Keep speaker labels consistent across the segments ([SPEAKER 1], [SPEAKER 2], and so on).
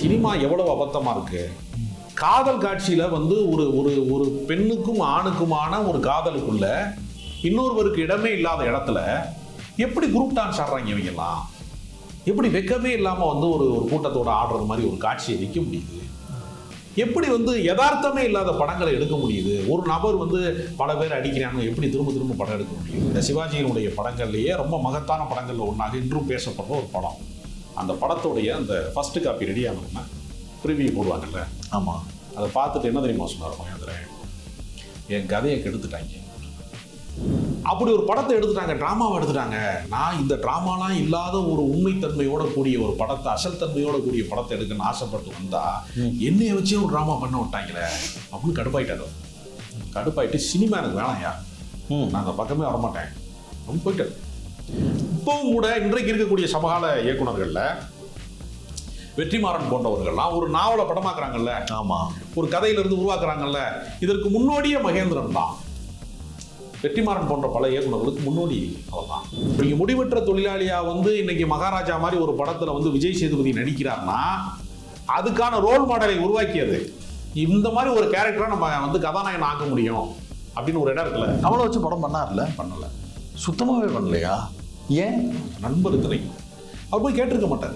[SPEAKER 1] Cinema எவ்வளவு அபத்தமா இருக்கு? காதல் காட்சியில வந்து ஒரு ஒரு ஒரு பெண்ணுக்கும் ஆணுக்குமான ஒரு காதலுக்குள்ள இன்னொருவருக்கு இடமே இல்லாத இடத்துல எப்படி குரூப் டான்ஸ் ஆடுறாங்க இவங்கெல்லாம்? எப்படி வெக்கமே இல்லாமல் வந்து ஒரு ஒரு கூட்டத்தோட ஆடுறது மாதிரி ஒரு காட்சியை வைக்க முடியுது? எப்படி வந்து யதார்த்தமே இல்லாத படங்களை எடுக்க முடியுது? ஒரு நபர் வந்து பல பேர் அடிக்கிறாங்க எப்படி திரும்ப திரும்ப படம் எடுக்க முடியுது? இந்த சிவாஜியினுடைய படங்கள்லேயே ரொம்ப மகத்தான படங்களில் ஒன்றாக இன்றும் பேசப்படுற ஒரு படம். அந்த படத்துடைய அந்த ஃபர்ஸ்ட் காப்பி ரெடி ஆனோம்னா ப்ரிவியூ போடுவாங்கல்ல?
[SPEAKER 2] ஆமாம்
[SPEAKER 1] அதை பார்த்துட்டு என்ன தெரியுமா சொன்னார் மகேந்திரன்? என் கதையை கெடுத்துட்டாங்க. அப்படி ஒரு படத்தை எடுத்துட்டாங்க ட்ராமாவை எடுத்துட்டாங்க. நான் இந்த ட்ராமாலாம் இல்லாத ஒரு உண்மைத்தன்மையோட கூடிய ஒரு படத்தை அசல் தன்மையோட கூடிய படத்தை எடுக்கணும்னு ஆசைப்பட்டு வந்தா என்னைய வச்சே ஒரு ட்ராமா பண்ண விட்டாங்களே. அப்படின்னு கடுப்பாயிட்டாரு. கடுப்பாயிட்டு சினிமா எனக்கு வேணாம்யா
[SPEAKER 2] ம்.
[SPEAKER 1] நான் அந்த பக்கமே வரமாட்டேன். அப்படின்னு போயிட்டாரு. இப்பவும் கூட இன்றைக்கு இருக்கக்கூடிய சமகால இயக்குனர்கள்ல வெற்றிமாறன் போன்றவர்கள்லாம் ஒரு நாவலை படமாக்குறாங்கல்ல.
[SPEAKER 2] ஆமாம்
[SPEAKER 1] ஒரு கதையிலிருந்து உருவாக்குறாங்கல்ல. இதற்கு முன்னோடியே மகேந்திரன் தான். வெற்றிமாறன் போன்ற பல இயக்குனர்களுக்கு முன்னோடி அவர்தான் நீங்க முடிவற்ற தொழிலாளியா வந்து இன்னைக்கு மகாராஜா மாதிரி ஒரு படத்துல வந்து விஜய் சேதுபதி நடிக்கிறார்னா அதுக்கான ரோல் மாடலை உருவாக்கியது. இந்த மாதிரி ஒரு கேரக்டரை நம்ம வந்து கதாநாயகன் ஆக்க முடியும் அப்படின்னு ஒரு இடம் இருக்குல்ல.
[SPEAKER 2] அவளை வச்சு படம் பண்ணார்ல?
[SPEAKER 1] பண்ணல.
[SPEAKER 2] சுத்தமாகவே பண்ணலையா? ஏன்?
[SPEAKER 1] நண்பர் திரை அவர் போய் கேட்டிருக்க மாட்டார்.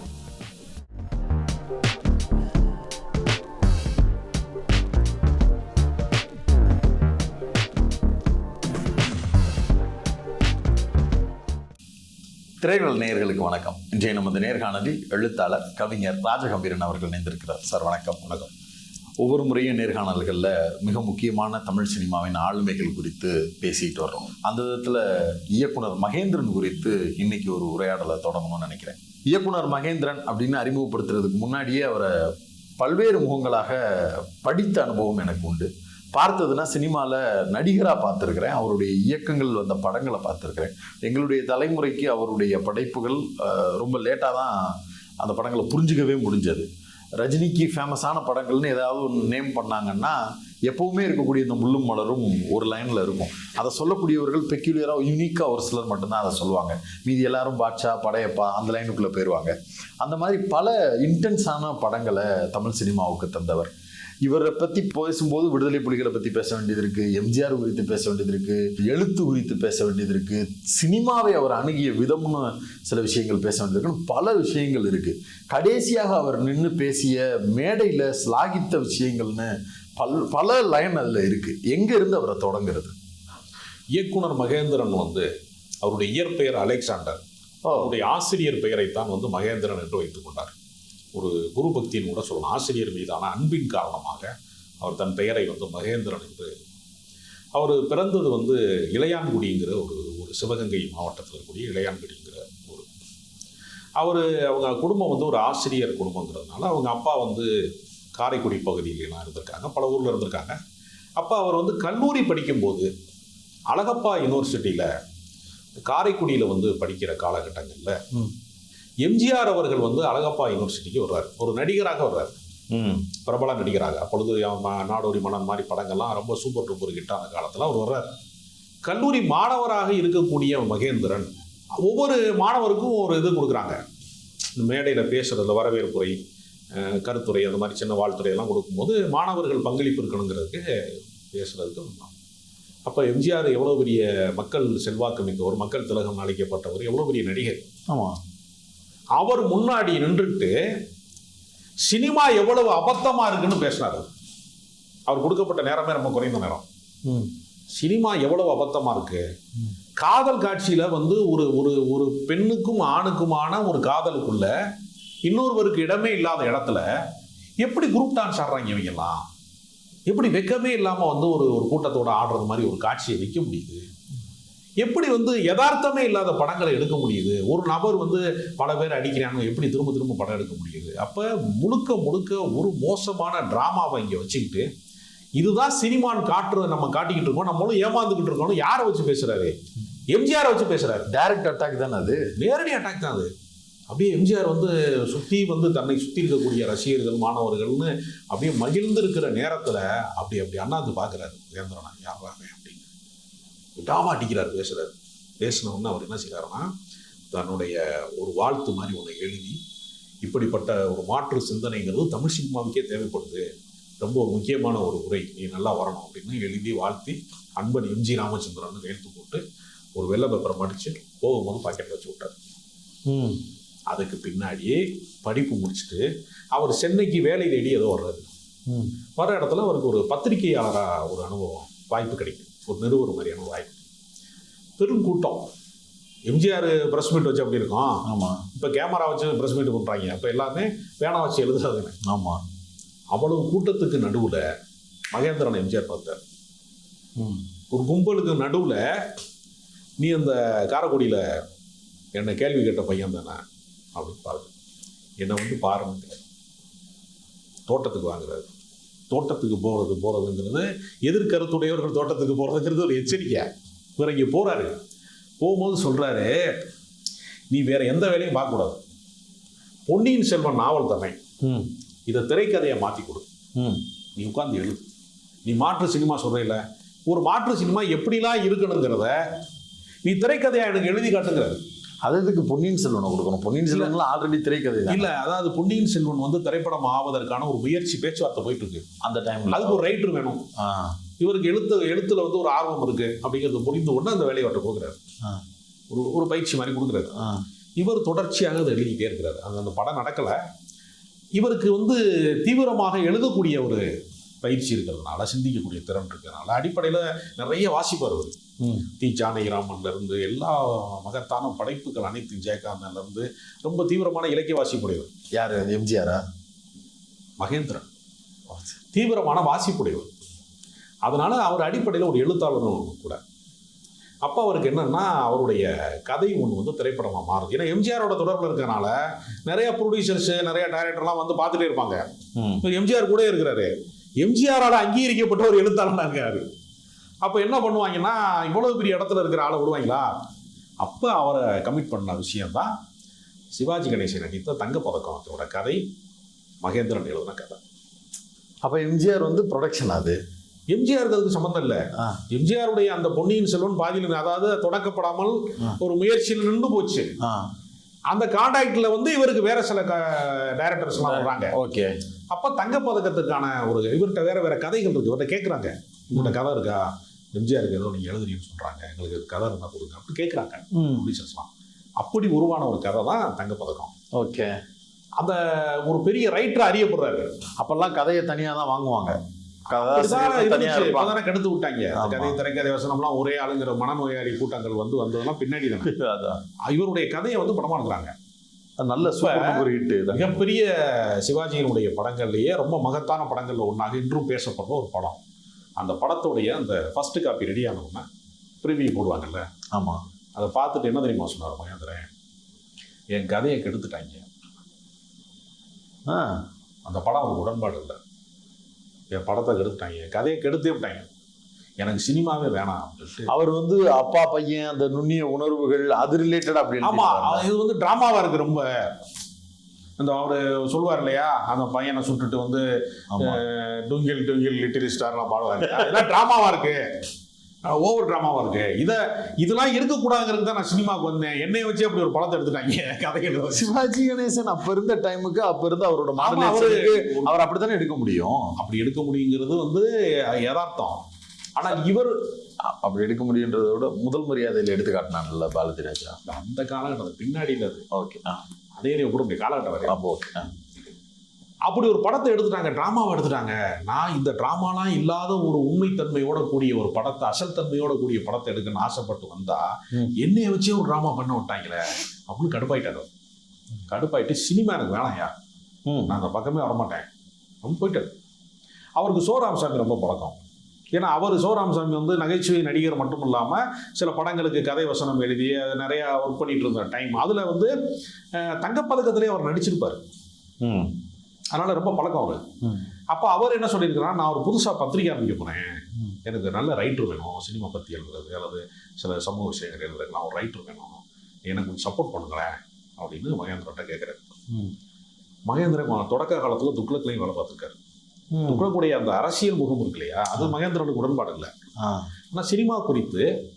[SPEAKER 2] திரைகள் நேயர்களுக்கு வணக்கம். இன்றைய நமது நேர்காணலில் எழுத்தாளர் கவிஞர் ராஜகம்பீரன் அவர்கள் இணைந்திருக்கிறார். சார் வணக்கம் வணக்கம். ஒவ்வொரு முறையும் நேர்காணல்களில் மிக முக்கியமான தமிழ் சினிமாவின் ஆளுமைகள் குறித்து பேசிட்டு வர்றோம். அந்த விதத்தில் இயக்குனர் மகேந்திரன் குறித்து இன்னைக்கு ஒரு உரையாடலை தொடங்கணும்னு நினைக்கிறேன். இயக்குனர் மகேந்திரன் அப்படின்னு அறிமுகப்படுத்துறதுக்கு முன்னாடியே அவரை பல்வேறு முகங்களாக படித்த அனுபவம் எனக்கு உண்டு. பார்த்ததுன்னா சினிமாவில் நடிகராக பார்த்துருக்கிறேன். அவருடைய இயக்கங்கள் வந்த படங்களை பார்த்துருக்கிறேன். எங்களுடைய தலைமுறைக்கு அவருடைய படைப்புகள் ரொம்ப லேட்டாக தான் அந்த படங்களை புரிஞ்சுக்கவே முடிஞ்சது. ரஜினிக்கு ஃபேமஸான படங்கள்னு ஏதாவது ஒன்று நேம் பண்ணாங்கன்னா எப்பவுமே இருக்கக்கூடிய இந்த முள்ளும் மலரும் ஒரு லைனில் இருக்கும். அதை சொல்லக்கூடியவர்கள் பெக்யூலியராக யூனிக்காக ஒரு சிலர் மட்டும்தான் அதை சொல்லுவாங்க. மீதி எல்லாரும் பாட்ஷா படையப்பா அந்த லைனுக்குள்ளே போயிடுவாங்க அந்த மாதிரி பல இன்டென்ஸான படங்களை தமிழ் சினிமாவுக்கு தந்தவர். இவரை பற்றி பேசும்போது விடுதலை புலிகளை பற்றி பேச வேண்டியது இருக்கு. எம்ஜிஆர் குறித்து பேச வேண்டியது இருக்கு. எழுத்து குறித்து பேச வேண்டியது இருக்கு. சினிமாவை அவர் அணுகிய விதம்னு சில விஷயங்கள் பேச வேண்டியது இருக்குன்னு பல விஷயங்கள் இருக்கு. கடைசியாக அவர் நின்று பேசிய மேடையில் ஸ்லாகித்த விஷயங்கள்னு பல் பல லைன் அதில் இருக்கு. எங்க இருந்து அவரை தொடங்குறது?
[SPEAKER 1] இயக்குனர் மகேந்திரன் வந்து அவருடைய இயற்பெயர் அலெக்சாண்டர். அவருடைய ஆசிரியர் பெயரைத்தான் வந்து மகேந்திரன் என்று வைத்துக் கொண்டார். ஒரு குரு பக்தியின் கூட சொல்லலாம். ஆசிரியர் மீதான அன்பின் காரணமாக அவர் தன் பெயரை வந்து மகேந்திரன் என்று அவர் பிறந்தது வந்து இளையான்குடிங்கிற ஒரு ஒரு சிவகங்கை மாவட்டத்தில் இருக்கக்கூடிய இளையான்குடிங்கிற ஊர். அவர் அவங்க குடும்பம் வந்து ஒரு ஆசிரியர் குடும்பங்கிறதுனால அவங்க அப்பா வந்து காரைக்குடி பகுதியிலாம் இருந்திருக்காங்க பல ஊரில் இருந்திருக்காங்க. அப்பா அவர் வந்து கல்லூரி படிக்கும்போது அழகப்பா யூனிவர்சிட்டியில் காரைக்குடியில் வந்து படிக்கிற காலகட்டங்களில் எம்ஜிஆர் அவர்கள் வந்து அழகப்பா யூனிவர்சிட்டிக்கு வர்றார். ஒரு நடிகராக வர்றார்.
[SPEAKER 2] ம்.
[SPEAKER 1] பிரபல நடிகராக. அப்பொழுது நாடோடி மன்னன் மாதிரி படங்கள்லாம் ரொம்ப சூப்பர் டூப்பர் ஹிட்டான காலத்தில் அவர் வர்றார். கல்லூரி மாணவராக இருக்கக்கூடிய மகேந்திரன் ஒவ்வொரு மாணவருக்கும் ஒரு இது கொடுக்குறாங்க. மேடையில் பேசுறதுல வரவேற்புரை அஹ், கருத்துரை அந்த மாதிரி சின்ன வாழ்த்துறை எல்லாம் கொடுக்கும்போது மாணவர்கள் பங்களிப்பு இருக்கணுங்கிறதுக்கு பேசுறதுக்கு அப்போ எம்ஜிஆர் எவ்வளோ பெரிய மக்கள் செல்வாக்கு மிக்கவர் மக்கள் திலகம் அழைக்கப்பட்டவர் எவ்வளோ பெரிய நடிகர்.
[SPEAKER 2] ஆமாம்
[SPEAKER 1] அவர் முன்னாடி நின்றுட்டு சினிமா எவ்வளவு அபத்தமா இருக்குன்னு பேசினார். அவர். கொடுக்கப்பட்ட நேரமே ரொம்ப குறைந்த நேரம். சினிமா எவ்வளவு அபத்தமா இருக்கு? காதல் காட்சியில வந்து ஒரு ஒரு ஒரு பெண்ணுக்கும் ஆணுக்குமான ஒரு காதலுக்குள்ள இன்னொருவருக்கு இடமே இல்லாத இடத்துல எப்படி குரூப் டான்ஸ் ஆடுறாங்க இவங்கெல்லாம் எப்படி வெக்கமே இல்லாம வந்து ஒரு ஒரு கூட்டத்தோட ஆடுறது மாதிரி ஒரு காட்சியை வைக்க முடியுது? எப்படி வந்து யதார்த்தமே இல்லாத படங்களை எடுக்க முடியுது? ஒரு நபர் வந்து பல பேர் அடிக்கிறாங்க எப்படி திரும்ப திரும்ப படம் எடுக்க முடியுது? அப்போ முழுக்க முழுக்க ஒரு மோசமான ட்ராமாவை இங்கே வச்சுக்கிட்டு இதுதான் சினிமான்னு காட்டுறதை நம்ம காட்டிக்கிட்டு இருக்கோம் நம்மளும் ஏமாந்துக்கிட்டு இருக்கோம் யாரை வச்சு பேசுகிறாரு எம்ஜிஆரை வச்சு பேசுகிறாரு
[SPEAKER 2] டைரக்ட் அட்டாக் தானே அது?
[SPEAKER 1] நேரடி அட்டாக் தான் அது. அப்படியே எம்ஜிஆர் வந்து சுற்றி வந்து தன்னை சுற்றி இருக்கக்கூடிய ரசிகர்கள் மாணவர்கள்னு அப்படியே மகிழ்ந்து இருக்கிற நேரத்தில் அப்படி அப்படி அண்ணாந்து பார்க்குறாரு வேந்திரனா யாராவே அப்படின்னு விடாம அடிக்கிறார் பேசுறாரு. பேசின உடனே அவர் என்ன செய்கிறாருன்னா தன்னுடைய ஒரு வாழ்த்து மாதிரி ஒன்று எழுதி இப்படிப்பட்ட ஒரு மாற்று சிந்தனைங்கிறது தமிழ் சினிமாவுக்கே தேவைப்படுது. ரொம்ப ஒரு முக்கியமான ஒரு உரை நீ நல்லா வரணும் அப்படின்னு எழுதி வாழ்த்தி அன்பன் எம்ஜி ராமச்சந்திரன் கையெழுத்து போட்டு ஒரு வெள்ளை பேப்பரை மடிச்சு போகும்போது பாக்கெட்டில் வச்சு விட்டார். அதுக்கு பின்னாடியே படிப்பு முடிச்சுட்டு அவர் சென்னைக்கு வேலை தேடி ஏதோ வர்றாரு.
[SPEAKER 2] ம்.
[SPEAKER 1] வர இடத்துல அவருக்கு ஒரு பத்திரிகையாளராக ஒரு அனுபவம் வாய்ப்பு கிடைக்கும் ஒரு நிறுவனம் மாதிரியான வாய்ப்பு. பெரும் கூட்டம் எம்ஜிஆர் பிரஸ் மீட் வச்சு அப்படி இருக்கும்.
[SPEAKER 2] ஆமாம்
[SPEAKER 1] இப்போ கேமரா வச்சு பிரஸ் மீட் பண்ணுறாங்க அப்போ எல்லாமே பேனா வச்சு எழுதுறதுங்க
[SPEAKER 2] ஆமாம்
[SPEAKER 1] அவ்வளவு கூட்டத்துக்கு நடுவில் மகேந்திரன் எம்ஜிஆர் பார்த்தார். ஒரு கும்பலுக்கு நடுவில் நீ அந்த காரைக்குடியில் என்னை கேள்வி கேட்ட பையன் தானே அப்படின்னு பாருங்க. என்னை வந்து பாருங்க தோட்டத்துக்கு வாங்குறாரு. தோட்டத்துக்கு போகிறது போகிறதுங்கிறது எதிர்கருத்துடையவர்கள் தோட்டத்துக்கு போகிறதுங்கிறது ஒரு எச்சரிக்கை. இவர் இங்கே போகிறாரு போகும்போது சொல்கிறாரு நீ வேற எந்த வேலையும் பார்க்கக்கூடாது. பொன்னியின் செல்வன் நாவல் தானே
[SPEAKER 2] ம்.
[SPEAKER 1] இதை திரைக்கதையை மாற்றி கொடு.
[SPEAKER 2] ம்.
[SPEAKER 1] நீ உட்காந்து எழுது நீ மாற்று சினிமா சொல்கிறீல ஒரு மாற்று சினிமா எப்படிலாம் இருக்கணுங்கிறத நீ திரைக்கதையா எனக்கு எழுதி காட்டுங்கிறாரு.
[SPEAKER 2] அது எதுக்கு பொன்னியின் செல்வனை கொடுக்கணும்? பொன்னியின் செல்வன்லாம் ஆல்ரெடி திரைக்கதை
[SPEAKER 1] இல்ல அதாவது பொன்னியின் செல்வன் வந்து திரைப்படம் ஆவதற்கான ஒரு முயற்சி பேச்சுவார்த்தை போயிட்டு இருக்கு
[SPEAKER 2] அந்த டைம்ல
[SPEAKER 1] அதுக்கு ஒரு ரைட்டர் வேணும். இவருக்கு எழுத்து எழுத்துல வந்து ஒரு ஆர்வம் இருக்கு அப்படிங்கிறது புரிந்து கொண்டு அந்த வேலையை அவர்கிட்ட கொடுக்குறாரு. ஒரு ஒரு பயிற்சி மாதிரி கொடுக்குறாரு. இவர் தொடர்ச்சியாக அதை எழுதிக்கிட்டே இருக்கிறாரு. அந்த அந்த படம் நடக்கல. இவருக்கு வந்து தீவிரமாக எழுதக்கூடிய ஒரு பயிற்சி இருக்கிறதுனால சிந்திக்கக்கூடிய திறன் இருக்கிறதுனால அடிப்படையில் நிறைய வாசிப்பார் அவர். தி ஜானகிராமன்ல இருந்து எல்லா மகத்தான படைப்புகள் அனைத்து ஜெயகாந்தன்ல இருந்து ரொம்ப தீவிரமான இலக்கிய வாசிப்புடையவர்.
[SPEAKER 2] யார்? எம்ஜிஆரா?
[SPEAKER 1] மகேந்திரன். தீவிரமான வாசிப்புடையவர். அதனால அவர் அடிப்படையில் ஒரு எழுத்தாளரும் கூட. அப்போ அவருக்கு என்னன்னா அவருடைய கதை ஒன்று வந்து திரைப்படமாக மாறுது. ஏன்னா எம்ஜிஆரோட தொடர்பில் இருக்கறனால நிறைய ப்ரொடியூசர்ஸ் நிறைய டைரக்டர்லாம் வந்து பார்த்துட்டே இருப்பாங்க. எம்ஜிஆர் கூட இருக்கிறாரு. எம்ஜிஆரால் அங்கீகரிக்கப்பட்ட ஒரு எழுத்தாளனாக இருக்காரு. அப்போ என்ன பண்ணுவாங்கன்னா இவ்வளவு பெரிய இடத்துல இருக்கிற ஆளை விடுவாங்களா? அப்போ அவரை கமிட் பண்ண விஷயம்தான் சிவாஜி கணேசன் நடித்த தங்கப்பதக்கத்தோட கதை மகேந்திரன் எழுதின கதை.
[SPEAKER 2] அப்போ எம்ஜிஆர் வந்து ப்ரொடக்ஷன் அது?
[SPEAKER 1] எம்ஜிஆருக்கு அதுக்கு சம்மந்தம் இல்லை. எம்ஜிஆருடைய அந்த பொன்னியின் செல்வன் பாதியில் அதாவது தொடக்கப்படாமல். ஒரு முயற்சியில் நின்று போச்சு. அந்த கான்டாக்ட்ல வந்து இவருக்கு வேற சில டைரக்டர்ஸ்லாம் வர்றாங்க
[SPEAKER 2] ஓகே.
[SPEAKER 1] அப்போ தங்கப்பதக்கத்துக்கான ஒரு இவர்கிட்ட வேற வேற கதைகள் இருக்கு. இவர்கிட்ட கேட்குறாங்க உங்கள்கிட்ட கதை இருக்கா? எம்ஜிஆருக்கு ஏதோ நீங்கள் எழுதுறீங்கன்னு சொல்கிறாங்க எங்களுக்கு கதை இருந்தால் கொடுங்க. அப்படி கேட்குறாங்க ப்ரொடியூசர்ஸ்லாம் அப்படி உருவான ஒரு கதை தான் தங்கப்பதக்கம்.
[SPEAKER 2] ஓகே.
[SPEAKER 1] அந்த ஒரு பெரிய ரைட்டர் அறியப்படுறாரு.
[SPEAKER 2] அப்பெல்லாம் கதையை தனியாக தான் வாங்குவாங்க.
[SPEAKER 1] கெடுத்து விட்டாங்க. கதை திரைக்கதை வசனம்லாம் ஒரே ஆளுங்கிற மனநோயாளி கூட்டங்கள் வந்து வந்ததெல்லாம் பின்னாடி தானே. இவருடைய கதையை வந்து படமா எடுக்கிறாங்க.
[SPEAKER 2] நல்ல ஒரு ஹிட்
[SPEAKER 1] மிகப்பெரிய சிவாஜியினுடைய படங்கள்லயே ரொம்ப மகத்தான படங்கள்ல ஒன்றாக இன்றும் பேசப்படுற ஒரு படம். அந்த படத்துடைய அந்த ஃபர்ஸ்ட் காப்பி ரெடி ஆனவுடனே ப்ரிவியூ போடுவாங்கல்ல?
[SPEAKER 2] ஆமா.
[SPEAKER 1] அதை பார்த்துட்டு என்ன தெரியுமா சொன்னார் மகேந்திரன்? என் கதையை கெடுத்துட்டாங்க. அந்த படம் அவருக்கு உடன்பாடு இல்லை. என் படத்தை கெடுத்துட்டாங்க கதையை கெடுத்தே விட்டாங்க. எனக்கு சினிமாவே வேணாம் அப்படின்னு
[SPEAKER 2] அவர் வந்து அப்பா பையன் அந்த நுண்ணிய உணர்வுகள் அது ரிலேட்டட் அப்படி
[SPEAKER 1] ஆமா? இது வந்து டிராமாவா இருக்கு ரொம்ப. அந்த அவரு சொல்லுவார் இல்லையா அந்த பையனை சுட்டுட்டு வந்து டுங்கில் டுங்கில் லிட்டில் ஸ்டார்லாம் பாடுவாங்க அதெல்லாம் டிராமாவா இருக்கு. ஓவர் டிராமாவா இருக்கு. இத இதெல்லாம் இருக்கக்கூடாதுங்கிறது தான் நான் சினிமாவுக்கு வந்தேன். என்னைய வச்சு அப்படி ஒரு படத்தை எடுத்துட்டாங்க. கதைகள்.
[SPEAKER 2] சிவாஜி கணேசன் அப்ப இருந்த டைமுக்கு அப்ப இருந்த அவரோட
[SPEAKER 1] ஆமா, அவரு-
[SPEAKER 2] அவர் அப்படித்தானே எடுக்க முடியும்?
[SPEAKER 1] அப்படி எடுக்க முடியுங்கிறது வந்து யதார்த்தம். ஆனா இவர்
[SPEAKER 2] அப்படி எடுக்க முடியுன்றதை விட முதல் மரியாதையில எடுத்து காட்டினான்ல பாரதி ராஜா.
[SPEAKER 1] அந்த பின்னாடியில் அது.
[SPEAKER 2] ஓகே
[SPEAKER 1] அதே கூட காலகட்டம்
[SPEAKER 2] அப்போ ஓகே
[SPEAKER 1] அப்படி ஒரு படத்தை எடுத்துட்டாங்க டிராமாவை எடுத்துட்டாங்க. நான் இந்த டிராமாலாம் இல்லாத ஒரு உண்மைத்தன்மையோட கூடிய ஒரு படத்தை அசல் தன்மையோட கூடிய படத்தை எடுக்கணும்னு ஆசைப்பட்டு வந்தா. என்னைய வச்சே ஒரு டிராமா பண்ண விட்டாங்களே. அப்படின்னு கடுப்பாயிட்டாரு. கடுப்பாயிட்டு சினிமா எனக்கு வேணாயா
[SPEAKER 2] ம்.
[SPEAKER 1] நான் அந்த பக்கமே வரமாட்டேன். அப்படின்னு போயிட்டாரு. அவருக்கு சோராமசாமி ரொம்ப பழக்கம். ஏன்னா அவர் சோராமசாமி வந்து நகைச்சுவை நடிகர் மட்டும் இல்லாமல் சில படங்களுக்கு கதை வசனம் எழுதி அதை நிறையா ஒர்க் பண்ணிட்டு இருந்த டைம் அதில் வந்து தங்கப்பதக்கத்திலே அவர் நடிச்சிருப்பார்.
[SPEAKER 2] ம்.
[SPEAKER 1] அதனால ரொம்ப பழக்கம் அவர். அப்போ அவர் என்ன சொல்லியிருக்கிறார் நான் ஒரு புதுசாக பத்திரிக்கை ஆரம்பிக்க போகிறேன். எனக்கு நல்ல ரைட்டர் வேணும். சினிமா பற்றி எழுதுறது அல்லது சில சமூக விஷயங்கள் எழுதுறதுலாம் ஒரு ரைட்டர் வேணும். எனக்கு கொஞ்சம் சப்போர்ட் பண்ணுங்களேன் அப்படின்னு மகேந்திரன்ட்ட கேட்குறாரு.
[SPEAKER 2] ம்.
[SPEAKER 1] மகேந்திரன் தொடக்க காலத்தில் துக்ளக்லையும் வேலை பார்த்துருக்காரு. துக்ளக்குடைய அந்த அரசியல் முகம் இருக்கு இல்லையா? அது மகேந்திரனுக்கு உடன்பாடு இல்லை. ஆனால் சினிமா குறித்து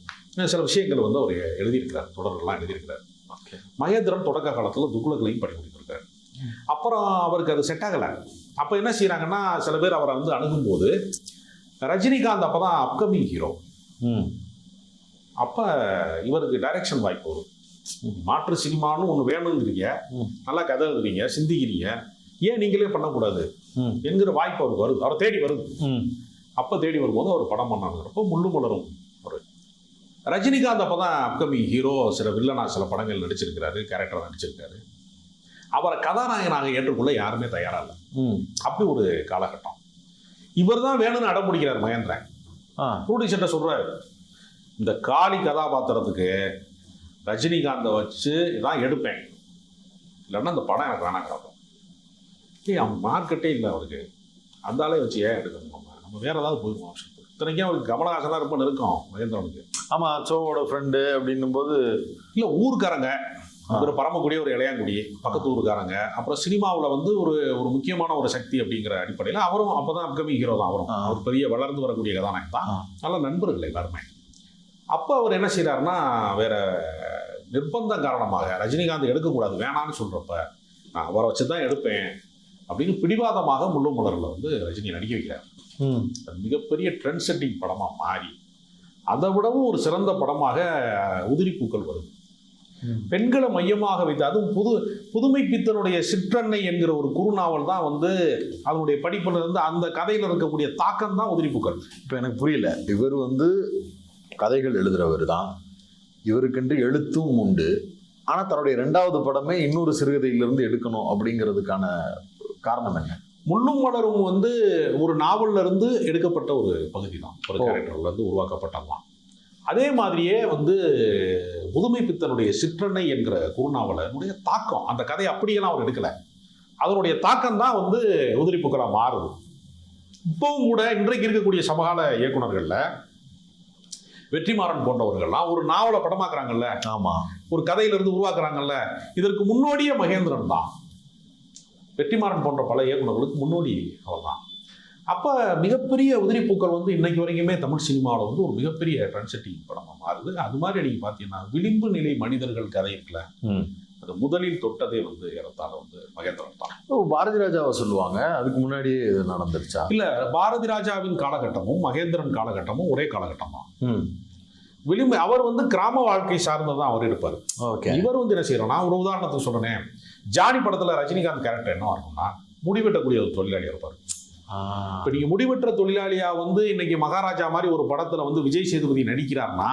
[SPEAKER 1] சில விஷயங்கள் வந்து அவர் எழுதியிருக்கிறார் தொடர்கள்லாம் எழுதியிருக்கிறார்.
[SPEAKER 2] ஓகே.
[SPEAKER 1] மகேந்திரன் தொடக்க காலத்தில் துக்ளக்லையும் பணிபுரிந்திருக்காரு அப்புறம் அவருக்கு அது செட் ஆகலை. அப்போ என்ன செய்கிறாங்கன்னா சில பேர் அவரை வந்து அணுகும்போது ரஜினிகாந்த் அப்போ தான் அப்கமிங் ஹீரோ அப்போ இவருக்கு டைரக்ஷன் வாய்ப்பு வரும். மாற்று சினிமான்னு ஒன்று வேணுங்கிறீங்க. நல்லா கதை எழுதுறீங்க சிந்திக்கிறீங்க ஏன் நீங்களே பண்ணக்கூடாது? என்கிற வாய்ப்பு அவருக்கு வருது. அவரை தேடி வருது.
[SPEAKER 2] ம்.
[SPEAKER 1] அப்போ தேடி வரும்போது அவர் படம் பண்ணாங்கிறப்போ முள்ளு மலரும் ஒரு ரஜினிகாந்த் அப்போ தான் அப்கமிங் ஹீரோ சில வில்லனா சில படங்கள் நடிச்சிருக்கிறாரு கேரக்டர் நடிச்சிருக்காரு அவரை கதாநாயகனாக ஏற்றுக்கொள்ள யாருமே தயாரா இல்லை.
[SPEAKER 2] ம்.
[SPEAKER 1] அப்படி ஒரு காலகட்டம். இவர் தான் வேணும்னு அடம் பிடிக்கிறார் மகேந்திரன் ப்ரொடியூசர்கிட்ட சொல்றாரு. இந்த காளி கதாபாத்திரத்துக்கு ரஜினிகாந்தை வச்சு தான் எடுப்பேன். இல்லைன்னா இந்த படம் எனக்கு வேணாம் கிடக்கும் ஏய் அவன் மார்க்கெட்டே இல்லை அவருக்கு. அந்த ஆளே வச்சு ஏன் எடுக்கணும் நம்ம? நம்ம வேற ஏதாவது போயிடுவோம் ஆப்ஷன் இத்தனைக்கும் அவருக்கு கமலஹாசன் தான் ரொம்ப நெருக்கம் மகேந்திரனுக்கு.
[SPEAKER 2] ஆமா சோவோட ஃப்ரெண்டு அப்படின்னும் போது
[SPEAKER 1] இல்லை ஊருக்காரங்க. ஒரு பரமக்குடி ஒரு இளையாங்குடி பக்கத்து ஊருக்காரங்க. அப்புறம் சினிமாவில் வந்து ஒரு ஒரு முக்கியமான ஒரு சக்தி அப்படிங்கிற அடிப்படையில் அவரும் அப்போ தான் அப்கமிங் ஹீரோ தான் அவரும். அவர் பெரிய வளர்ந்து வரக்கூடிய கதாநாயகன் தான். நல்ல நண்பர்கள் எல்லாருமே. அப்போ அவர் என்ன செய்கிறாருன்னா வேற நிர்பந்தம் காரணமாக ரஜினிகாந்த் எடுக்கக்கூடாது வேணான்னு சொல்கிறப்ப நான் அவரை வச்சு தான் எடுப்பேன் அப்படின்னு பிடிவாதமாக முள்ளு மலரில் வந்து ரஜினி நடிக்க வைக்கிறார். அது மிகப்பெரிய ட்ரெண்ட் செட்டிங் படமாக மாறி அதை விடவும் ஒரு சிறந்த படமாக உதிரி பூக்கள் வருது. பெண்களை மையமாக வைத்து அதுவும் புது புதுமை பித்தனுடைய சிற்றன்னை என்கிற ஒரு குறுநாவல் தான் வந்து அதனுடைய படிப்புல இருந்து அந்த கதையில இருக்கக்கூடிய தாக்கம் தான் உதிரி பூக்கள்.
[SPEAKER 2] இப்போ எனக்கு புரியல. இவர் வந்து கதைகள் எழுதுறவர் தான். இவருக்கென்று எழுத்தும் உண்டு. ஆனா தன்னுடைய ரெண்டாவது படமே இன்னொரு சிறுகதையிலிருந்து எடுக்கணும் அப்படிங்கிறதுக்கான காரணம் என்ன?
[SPEAKER 1] முள்ளும் மலரும் வந்து ஒரு நாவல்ல இருந்து எடுக்கப்பட்ட ஒரு பகுதி தான். ஒரு. கேரக்டர்ல இருந்து உருவாக்கப்பட்டதுதான் அதே மாதிரியே வந்து புதுமை பித்தனுடைய சிற்றன்னை என்கிற குறுநாவலனுடைய தாக்கம். அந்த கதையை அப்படியெல்லாம் அவர் எடுக்கல. அதனுடைய தாக்கம் தான் வந்து உதிரி பூக்களா மாறுது. இப்பவும் கூட இன்றைக்கு இருக்கக்கூடிய சமகால இயக்குனர்கள்ல வெற்றிமாறன் போன்றவர்கள்லாம் ஒரு நாவலை படமாக்குறாங்கல்ல.
[SPEAKER 2] ஆமா.
[SPEAKER 1] ஒரு கதையிலிருந்து உருவாக்குறாங்கல்ல. இதற்கு முன்னோடியே மகேந்திரன் தான். வெற்றிமாறன் போன்ற பல இயக்குனர்களுக்கு முன்னோடி அவர்தான். அப்போ மிகப்பெரிய உதிரி பூக்கள் வந்து இன்னைக்கு வரைக்குமே தமிழ் சினிமாவில் வந்து ஒரு மிகப்பெரிய ட்ரெண்ட் செட்டிங் படமாக மாறுது. அது மாதிரி நீங்கள் பார்த்தீங்கன்னா விளிம்பு நிலை மனிதர்கள் கதை இருக்குல்ல. அது முதலில் தொட்டதே வந்து ஏறத்தாழ வந்து மகேந்திரன் தான்.
[SPEAKER 2] பாரதி ராஜாவை சொல்லுவாங்க. அதுக்கு முன்னாடியே இது நடந்துருச்சா?
[SPEAKER 1] இல்ல பாரதி ராஜாவின் காலகட்டமும் மகேந்திரன் காலகட்டமும் ஒரே காலகட்டம்? தான்
[SPEAKER 2] ம்.
[SPEAKER 1] விளிம்பு அவர் வந்து கிராம வாழ்க்கை சார்ந்ததான் அவர் எடுப்பார்
[SPEAKER 2] ஓகே.
[SPEAKER 1] இவர் வந்து என்ன செய்யறோம் நான் ஒரு உதாரணத்துக்கு சொல்றேனே ஜானி படத்துல ரஜினிகாந்த் கேரக்டர் என்ன இருக்கும்னா முடிவெட்டக்கூடிய ஒரு தொழிலாளி இருப்பார். இப்ப நீங்க முடிவெற்ற தொழிலாளியா வந்து இன்னைக்கு மகாராஜா மாதிரி ஒரு படத்துல வந்து விஜய் சேதுபதி நடிக்கிறார்னா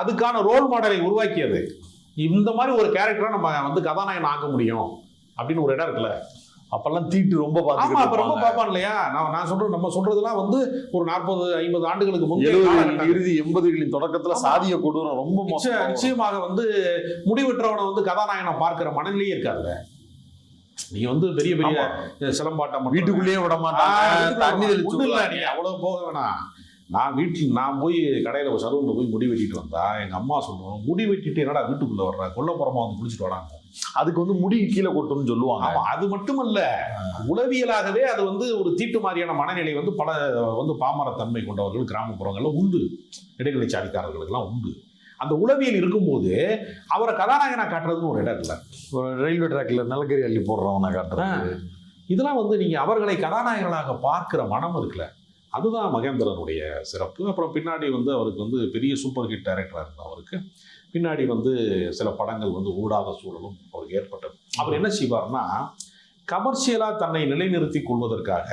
[SPEAKER 1] அதுக்கான ரோல் மாடலை உருவாக்கியது. இந்த மாதிரி ஒரு கேரக்டரா நம்ம வந்து கதாநாயகன் ஆக்க முடியும் அப்படின்னு ஒரு இடம் இருக்குல்ல.
[SPEAKER 2] அப்பெல்லாம் தீட்டு ரொம்ப
[SPEAKER 1] ஆமா அப்ப ரொம்ப பாப்பான் இல்லையா? நான் நான் சொல்றது நம்ம சொல்றதெல்லாம் வந்து ஒரு நாற்பது ஐம்பது ஆண்டுகளுக்கு முந்தைய.
[SPEAKER 2] இறுதி எண்பதுகளின் தொடக்கத்துல. சாதிய கொடூரம் ரொம்ப
[SPEAKER 1] நிச்சயமாக வந்து முடிவெற்றவனை வந்து கதாநாயகனை பார்க்கிற மனநிலையே இருக்காதுல்ல. நீ வந்து பெரிய பெரிய சிலம்பாட்டம்.
[SPEAKER 2] வீட்டுக்குள்ளேயே விட மாட்டாங்க தண்ணி.
[SPEAKER 1] நீ. அவ்வளவு போக வேணாம். நான் வீட்டில் நான் போய் கடையில் சலூனில் போய் முடி வெட்டிட்டு வந்தா எங்க அம்மா சொல்லுவோம் முடி வெட்டிட்டு என்னடா வீட்டுக்குள்ள வர்ற? கொல்லப்புறமா வந்து குளிச்சுட்டு வராங்க
[SPEAKER 2] அதுக்கு வந்து முடி கீழே கொட்டும்னு சொல்லுவாங்க.
[SPEAKER 1] அது மட்டுமல்ல உளவியலாகவே அது வந்து ஒரு தீட்டு மாதிரியான மனநிலை வந்து பல வந்து பாமரத்தன்மை கொண்டவர்கள் கிராமப்புறங்கள்ல உண்டு. இடைநிலை சாதிக்காரர்களுக்கெல்லாம் உண்டு. அந்த உளவியல் இருக்கும்போது அவரை கதாநாயகனா காட்டுறதுன்னு ஒரு இடம் இல்லை
[SPEAKER 2] ஒரு ரயில்வே ட்ராக்ல நிலக்கரி அள்ளி போடுறவனை காட்டுறது.
[SPEAKER 1] இதெல்லாம் வந்து நீங்க அவர்களை கதாநாயகர்களாக பார்க்கிற மனம் இருக்குல்ல. அதுதான் மகேந்திரனுடைய சிறப்பு. அப்புறம் பின்னாடி வந்து அவருக்கு வந்து பெரிய சூப்பர் ஹிட் டைரக்டராக இருந்த அவருக்கு. பின்னாடி வந்து சில படங்கள் வந்து ஓடாத சூழலும் அவருக்கு ஏற்பட்டது. அவர் என்ன செய்வார்னா கமர்ஷியலாக தன்னை நிலைநிறுத்தி கொள்வதற்காக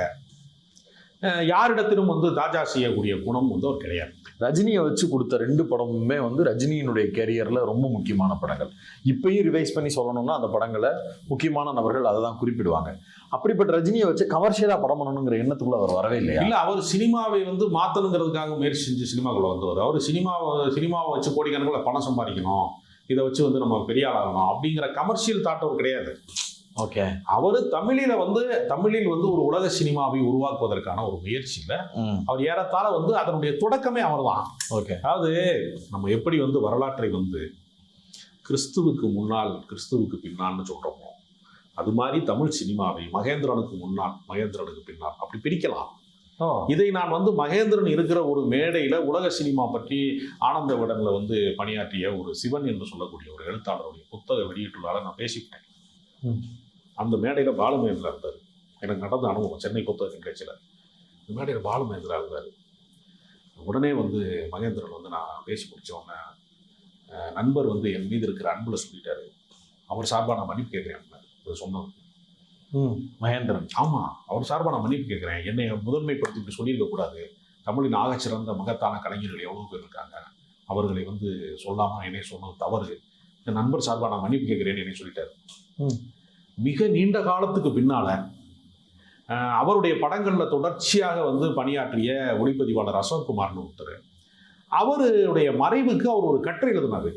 [SPEAKER 1] யாரிடத்திலும் வந்து தாஜா செய்யக்கூடிய குணம் வந்து அவர் கிடையாது.
[SPEAKER 2] ரஜினியை வச்சு கொடுத்த ரெண்டு படமுமே வந்து ரஜினியினுடைய கேரியர்ல ரொம்ப முக்கியமான படங்கள். இப்பயும் ரிவைஸ் பண்ணி சொல்லணும்னா அந்த படங்களை முக்கியமான நபர்கள் அதை தான் குறிப்பிடுவாங்க. அப்படிப்பட்ட ரஜினியை வச்சு கமர்ஷியலா படம் பண்ணணுங்கிற எண்ணத்துக்குள்ள அவர் வரவே இல்லையா?
[SPEAKER 1] இல்ல அவர் சினிமாவை வந்து மாத்தணுங்கிறதுக்காக முயற்சி செஞ்சு சினிமாக்குள்ள வந்தவர். அவர் சினிமாவை சினிமாவை வச்சு கோடிக்கணக்கில் பணம் சம்பாதிக்கணும். இதை வச்சு வந்து நம்ம பெரிய ஆளாகணும். அப்படிங்கிற கமர்ஷியல் தாட் அவர் கிடையாது.
[SPEAKER 2] ஓகே.
[SPEAKER 1] அவர் தமிழில வந்து தமிழில் வந்து ஒரு உலக சினிமாவை உருவாக்குவதற்கான ஒரு முயற்சியில அவர் ஏறத்தாழ வந்து அதனுடைய தொடக்கமே அவர்தான்.
[SPEAKER 2] ஓகே.
[SPEAKER 1] அதாவது நம்ம எப்படி வந்து வரலாற்றை வந்து கிறிஸ்துவுக்கு முன்னால் கிறிஸ்துவுக்கு பின்னால்னு சொல்றோமோ அது மாதிரி தமிழ் சினிமாவை மகேந்திரனுக்கு முன்னால் மகேந்திரனுக்கு பின்னால் அப்படி பிரிக்கலாம். இதை நான் வந்து மகேந்திரன் இருக்கிற ஒரு மேடையில உலக சினிமா பற்றி ஆனந்த விடன்ல வந்து பணியாற்றிய ஒரு சிவன் என்று சொல்லக்கூடிய ஒரு எழுத்தாளருடைய புத்தக வெளியீட்டுள்ளால நான் பேசிவிட்டேன்
[SPEAKER 2] ம்.
[SPEAKER 1] அந்த மேடையில் பாலுமேந்திரா இருந்தார். எனக்கு நடந்த அனுபவம் சென்னை புத்தக நிகழ்ச்சியில். இந்த மேடையில் பாலுமேந்திரா இருந்தார். உடனே வந்து மகேந்திரன் வந்து நான் பேசி அஹ், நண்பர் வந்து என் மீது இருக்கிற அன்புல சொல்லிட்டாரு. அவர் சார்பாக நான் மன்னிப்பு கேட்குறேன் இது சொன்னது
[SPEAKER 2] ம். மகேந்திரன்.
[SPEAKER 1] ஆமாம் அவர் சார்பாக நான் மன்னிப்பு கேட்குறேன். என்னை முதன்மைப்படுத்தி இப்படி சொல்லியிருக்க கூடாது. தமிழின் ஆகச்சிறந்த மகத்தான கலைஞர்கள் எவ்வளோ பேர் இருக்காங்க? அவர்களை வந்து சொல்லாமல் என்னை சொன்னது தவறு. என் நண்பர் சார்பாக நான் மன்னிப்பு கேட்குறேன்னு என்னை சொல்லிட்டாரு.
[SPEAKER 2] ம்.
[SPEAKER 1] மிக நீண்ட காலத்துக்கு பின்னால் அவருடைய படங்களில் தொடர்ச்சியாக வந்து பணியாற்றிய ஒளிப்பதிவாளர் அசோக்குமார்னு ஒருத்தர். அவருடைய மறைவுக்கு அவர் ஒரு கட்டுரை எழுதினார்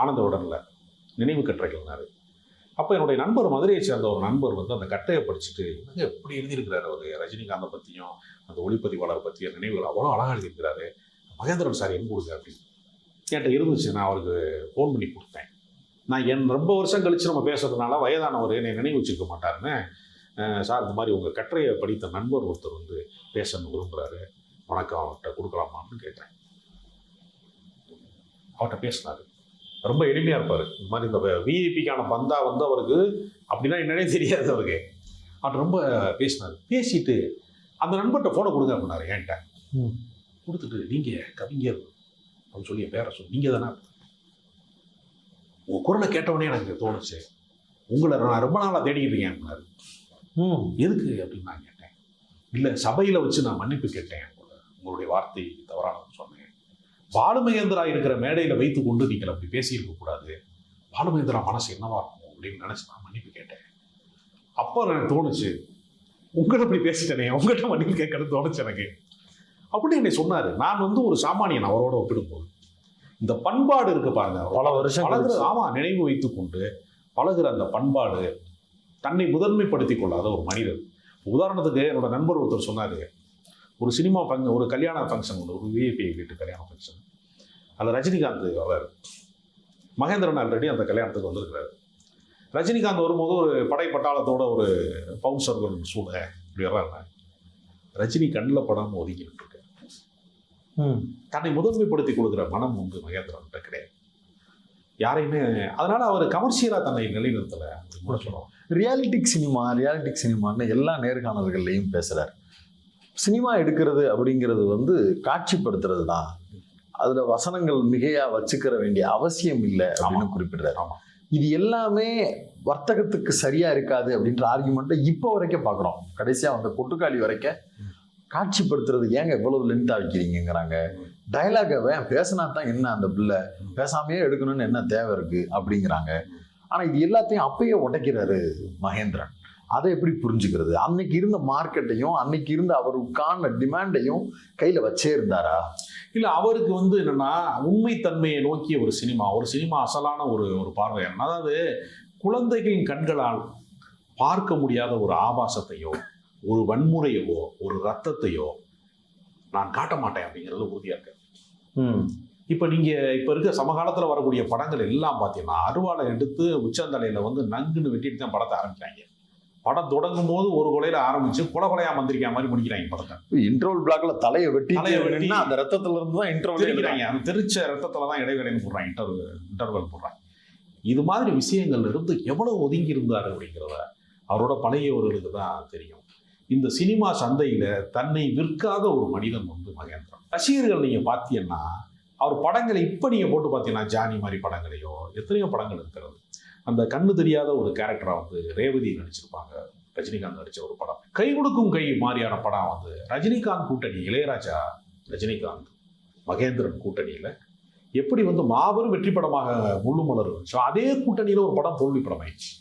[SPEAKER 1] ஆனந்த உடனில் நினைவு கட்டுரை எழுதினார். அப்போ என்னுடைய நண்பர் மதுரையை சேர்ந்த ஒரு நண்பர் வந்து அந்த கட்டையை படிச்சுட்டு என்னங்க எப்படி எழுதியிருக்கிறாரு அவர்? ரஜினிகாந்தை பற்றியும் அந்த ஒளிப்பதிவாளர் பற்றிய நினைவுகள் அவ்வளோ அழகாக எழுதியிருக்கிறாரு. மகேந்திரன் சார் எங்க கொடுங்க அப்படின்னு. என்கிட்ட இருந்துச்சு நான் அவருக்கு ஃபோன் பண்ணி கொடுத்தேன். நான் என் ரொம்ப வருஷம் கழிச்சு நம்ம பேசுறதுனால வயதானவர் என்னை நினைவு வச்சிருக்க மாட்டாருன்னு சார் இந்த மாதிரி உங்கள் கட்டுரையை படித்த நண்பர் ஒருத்தர் வந்து பேசணும்னு விரும்புகிறாரு வணக்கம் அவர்கிட்ட கொடுக்கலாமான்னு கேட்டேன். அவர்கிட்ட பேசினாரு. ரொம்ப எளிமையாக இருப்பார். இந்த மாதிரி இந்த விஐபிக்கான பந்தா வந்து அவருக்கு அப்படின்னா என்னன்னே தெரியாது அவருக்கு. அவர் ரொம்ப பேசினார். பேசிட்டு அந்த நண்பர்கிட்ட ஃபோனை கொடுங்க அப்படின்னாரு என்கிட்ட.
[SPEAKER 2] ம்.
[SPEAKER 1] கொடுத்துட்டு நீங்கள் கவிஞர் அப்படின்னு சொல்லி என் பேரை சொல்லி நீங்கள் தானே உங்கள் குரலை கேட்டவொடனே எனக்கு தோணுச்சு. உங்களை நான் ரொம்ப நாளாக தேடிக்கிட்டு இருக்கேன் அப்படின்னாரு
[SPEAKER 2] ம்.
[SPEAKER 1] எதுக்கு அப்படின்னு நான் கேட்டேன். இல்லை சபையில் வச்சு நான் மன்னிப்பு கேட்டேன் உங்களை- உங்களுடைய வார்த்தை தவறானது சொன்னேன். பாலுமகேந்திரா இருக்கிற மேடையில் வைத்து கொண்டு நீங்கள் அப்படி பேசியிருக்க கூடாது. பாலுமகேந்திரா மனசு என்னவா இருக்கும் அப்படின்னு நினச்சி நான் மன்னிப்பு கேட்டேன். அப்போ எனக்கு தோணுச்சு உங்களை இப்படி பேசிட்டேனே உங்கள்கிட்ட மன்னிப்பு கேட்கறது தோணுச்சு எனக்கு. அப்படின்னு என்னை சொன்னார். நான் வந்து ஒரு சாமானியன் அவரோட ஒப்பிடும்போது. இந்த பண்பாடு இருக்கு பாருங்க.
[SPEAKER 2] பல வருஷம்
[SPEAKER 1] பழகுற. ஆமா நினைவு வைத்துக்கொண்டு பழகுற அந்த பண்பாடு தன்னை முதன்மைப்படுத்திக் கொள்ளாத ஒரு மனிதர். உதாரணத்துக்கு என்னோட நண்பர் ஒருத்தர் சொன்னாரு. ஒரு சினிமா ஃபங்க் ஒரு கல்யாண ஃபங்க்ஷன் ஒன்று ஒரு விஐபி வீட்டு கல்யாண ஃபங்க்ஷன் அதில் ரஜினிகாந்த் அவர். மகேந்திரன் ஆல்ரெடி அந்த கல்யாணத்துக்கு வந்திருக்கிறாரு. ரஜினிகாந்த் வரும்போது ஒரு படை பட்டாளத்தோட ஒரு பவுன்சர்கள் சூட இப்படி வர்றாங்க ரஜினி கண்ணில் படாமல்
[SPEAKER 2] ம்
[SPEAKER 1] தன்னை முதன்மைப்படுத்தி கொடுக்குற மனம் வந்து மகேந்திரன்கிட்ட கிடையாது. யாரையுமே அதனால அவர் கமர்ஷியலாக தன்னை நிலைநிறுத்தலை கூட சொல்லுவோம்
[SPEAKER 2] ரியாலிட்டிக் சினிமா ரியாலிட்டிக் சினிமான்னு எல்லா நேர்காணல்கள்லையும் பேசுகிறார் சினிமா எடுக்கிறது அப்படிங்கிறது வந்து காட்சிப்படுத்துறது தான். அதில் வசனங்கள் மிகையா வச்சுக்கிற வேண்டிய அவசியம் இல்லை அப்படின்னு. குறிப்பிடுறாரு. இது எல்லாமே வர்த்தகத்துக்கு சரியா இருக்காது அப்படின்ற ஆர்குமெண்ட்டை இப்போ வரைக்கும் பார்க்குறோம். கடைசியாக வந்த கொட்டுக்காளி வரைக்கும் காட்சிப்படுத்துறது ஏங்க இவ்வளவு லென்த்தாக வைக்கிறீங்கிறாங்க டயலாக பேசினா தான் என்ன அந்த பிள்ளை? பேசாமையே எடுக்கணும்னு என்ன தேவை இருக்குது அப்படிங்கிறாங்க. ஆனால் இது எல்லாத்தையும் அப்பயே உடைக்கிறாரு மகேந்திரன். அதை எப்படி புரிஞ்சுக்கிறது? அன்னைக்கு இருந்த மார்க்கெட்டையும் அன்னைக்கு இருந்த அவருக்கான டிமாண்டையும் கையில் வச்சே இருந்தாரா?
[SPEAKER 1] இல்லை அவருக்கு வந்து என்னன்னா உண்மைத்தன்மையை நோக்கிய ஒரு சினிமா ஒரு சினிமா அசலான ஒரு ஒரு பார்வை. அதாவது குழந்தைகளின் கண்களால் பார்க்க முடியாத ஒரு ஆபாசத்தையோ ஒரு வன்முறையவோ ஒரு ரத்தத்தையோ நான் காட்ட மாட்டேன் அப்படிங்கிறது உறுதியாக இருக்கு. இப்போ நீங்கள் இப்போ இருக்க சமகாலத்தில் வரக்கூடிய படங்கள் எல்லாம் பார்த்தீங்கன்னா அருவாளை எடுத்து உச்சந்தலையில் வந்து நங்குன்னு வெட்டிட்டு தான் படத்தை ஆரம்பிக்கிறாங்க. படம் தொடங்கும் போது ஒரு கொலையில ஆரம்பிச்சு கொலை கொலையா மந்திரிக்கா மாதிரி முடிக்கிறாங்க படத்தை.
[SPEAKER 2] இன்டர்வல் பிளாக்ல தலையை வெட்டி
[SPEAKER 1] தலையை வெட்டி-
[SPEAKER 2] நின்னா அந்த ரத்தத்துல இருந்து தான் இன்டர்வல்
[SPEAKER 1] தெரிக்கிறாங்க. அந்த தெரிச்ச ரத்தத்துல தான் இடைவேளைன்னு போடுறாங்க இன்டர்வல் இன்டர்வல் போடுறாங்க. இது மாதிரி விஷயங்கள்ல இருந்து எவ்வளவு ஒதுங்கி இருந்தாரு அப்படிங்கிறத அவரோட பழையவர்களுக்கு தான் தெரியும். இந்த சினிமா சந்தையில தன்னை விற்காத ஒரு மனிதன் வந்து மகேந்திரன். ரசிகர்கள் நீங்க பார்த்தீங்கன்னா அவர் படங்களை இப்ப நீங்க போட்டு பார்த்தீங்கன்னா ஜானி மாதிரி படங்களையோ எத்தனையோ படங்கள் இருக்கிறது அந்த கண்ணு தெரியாத ஒரு கேரக்டரா வந்து ரேவதி நடிச்சிருப்பாங்க. ரஜினிகாந்த் நடிச்ச ஒரு படம். கை கொடுக்கும் கை மாதிரியான படம் வந்து ரஜினிகாந்த் கூட்டணி இளையராஜா ரஜினிகாந்த் மகேந்திரன் கூட்டணியில். எப்படி வந்து மாபெரும் வெற்றி படமாக முள்ளு மலர் இருந்துச்சோ அதே கூட்டணியில் ஒரு படம் தோல்வி படம் ஆயிடுச்சு